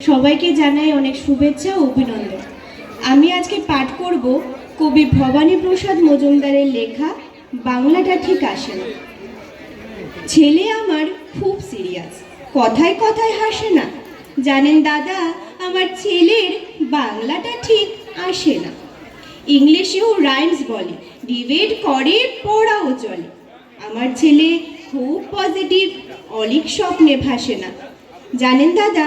সবাইকে জানাই অনেক শুভেচ্ছা ও অভিনন্দন। আমি আজকে পাঠ করব কবি ভবানী প্রসাদ মজুমদারের লেখা, বাংলাটা ঠিক আসে না। ছেলে আমার খুব সিরিয়াস, কথায় কথায় হাসে না। জানেন দাদা, আমার ছেলের বাংলাটা ঠিক আসে না। ইংলিশেও রাইমস বলে, ডিবেট করে, পড়াও চলে আমার ছেলে খুব পজিটিভ, অলিক স্বপ্নে ভাসে না। জানেন দাদা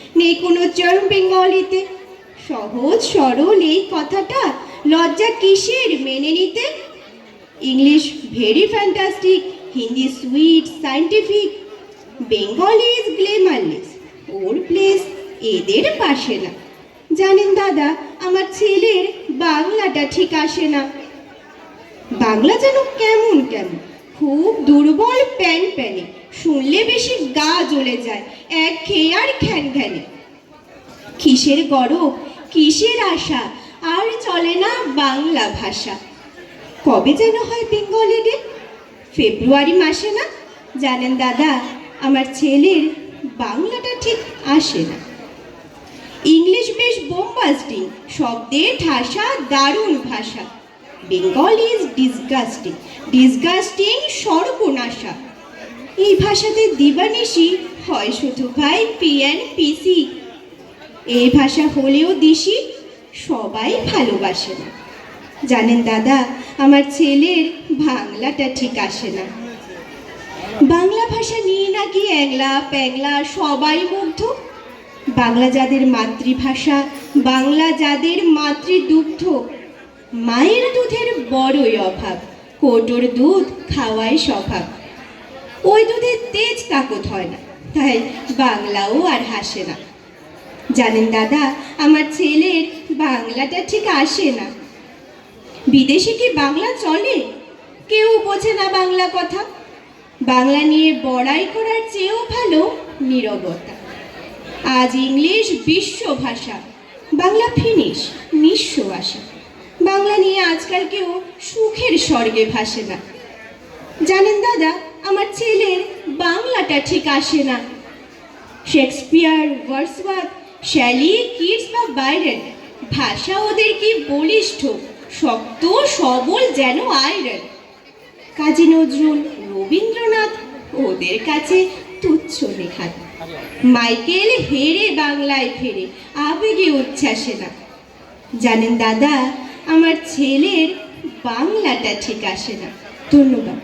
নেই কোনো চরম বেঙ্গলিতে। সহজ, সরল এই কথাটা লজ্জা কিসের মেনে নিতে? English very fantastic, Hindi sweet scientific Bengali is glamourless or place এদের পাশে না। জানেন দাদা, আমার ছেলের বাংলাটা ঠিক আসে না। বাংলা যেন কেমন কেমন, খুব দুর্বল প্যান প্যানে। শুনলে বেশি গা জ্বলে যায়, এক খেয়ে আর ঘ্যান ঘ্যানে। কিসের গরব কিসের আশা, আর চলে না বাংলা ভাষা। কবে যেন হয় বেঙ্গলি ডে ফেব্রুয়ারি মাসে না? জানেন দাদা, আমার ছেলের বাংলাটা ঠিক আসে না। ইংলিশ বেশ বোম্বাস্টিং শব্দে ঠাসা, দারুণ ভাষা। বেঙ্গল ইজ ডিসগাস্টিং ডিসগাস্টিং সর্বনাশা। এই ভাষাতে দিবানিশি হয় শুধু ভাই পি অ্যান্ড পিসি। এই ভাষা হলেও দিশি, সবাই ভালোবাসে না। জানেন দাদা, আমার ছেলের বাংলাটা ঠিক আসে না। বাংলা ভাষা নিয়ে নাকি একলা, প্যাংলা, সবাই মুগ্ধ? বাংলা যাদের মাতৃভাষা, বাংলা যাদের মাতৃদুগ্ধ, মায়ের দুধের বড়ই অভাব। কোটোর দুধ খাওয়াই স্বভাব। ওই দুধের তেজ তাকত হয় না। তাই বাংলাও আর হাসে না। জানেন দাদা, আমার ছেলের বাংলাটা ঠিক আসে না। বিদেশে কি বাংলা চলে? কেউ বোঝে না বাংলা কথা। বাংলা নিয়ে বড়াই করার চেয়েও ভালো নীরবতা। আজ ইংলিশ, বিশ্ব ভাষা। বাংলা ফিনিশ, নিঃস্ব আশা বাংলা নিয়ে আজকাল কেউ সুখের স্বর্গে ভাসে না। জানেন দাদা আমার ছেলের বাংলাটা ঠিক আসে না। শেক্সপিয়ার ওয়ার্সওয়ার্থ শ্যালি, কিডস বা বাইরেন, ভাষা ওদের কি বলিষ্ঠ, শক্ত, সবল যেন আয়রন কাজী নজরুল, রবীন্দ্রনাথ ওদের কাছে তুচ্ছ নেহাত মাইকেল হেরে বাংলায় ফেরে, আবেগে উচ্ছ্বাসে না। জানেন দাদা, আমার ছেলের বাংলাটা ঠিক আসে না। ধন্যবাদ।